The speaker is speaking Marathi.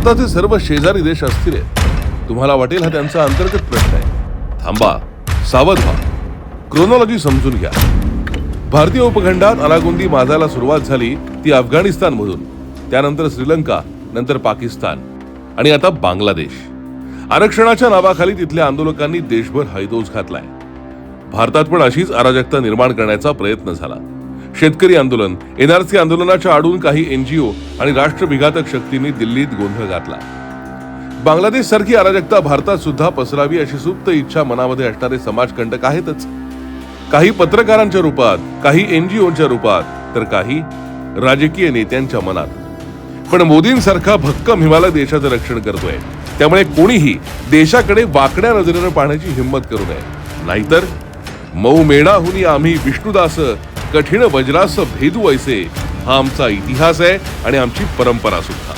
भारताचे सर्व शेजारी देश अस्थिर आहेत. तुम्हाला वाटेल हा त्यांचा अंतर्गत प्रश्न आहे. थांबा सावध व्हा. क्रोनॉलॉजी समजून घ्या. भारतीय उपखंडात अलागुंदी माजायला सुरुवात झाली ती अफगाणिस्तान मधून त्यानंतर श्रीलंका नंतर पाकिस्तान आणि आता बांगलादेश. आरक्षणाच्या नावाखाली तिथल्या आंदोलकांनी देशभर हैदोस घातलाय. भारतात पण अशीच अराजकता निर्माण करण्याचा प्रयत्न झाला. शेतकरी आंदोलन. एनआरसी आंदोलनाच्या आडून काही एनजीओ आणि राष्ट्रविघातक शक्तींनी दिल्लीत गोंधळ घातला. बांगलादेश सारखी अराजकता भारतात सुद्धा पसरावी अशी सुप्त इच्छा मनामध्ये असणारे समाजकंटक आहेतच. काही पत्रकारांच्या रूपात काही एनजीओच्या रूपात तर काही राजकीय नेत्यांच्या मनात. पण मोदींसारखा भक्कम हिमालय देशाचं रक्षण करतोय. त्यामुळे कोणीही देशाकडे वाकड्या नजरेनं पाहण्याची हिंमत करू नये. नाहीतर मऊ मेणाहुनी आम्ही विष्णुदास कठीण वज्रास भेदू ऐसे. हा आमचा इतिहास आहे आणि आमची परंपरा सुद्धा.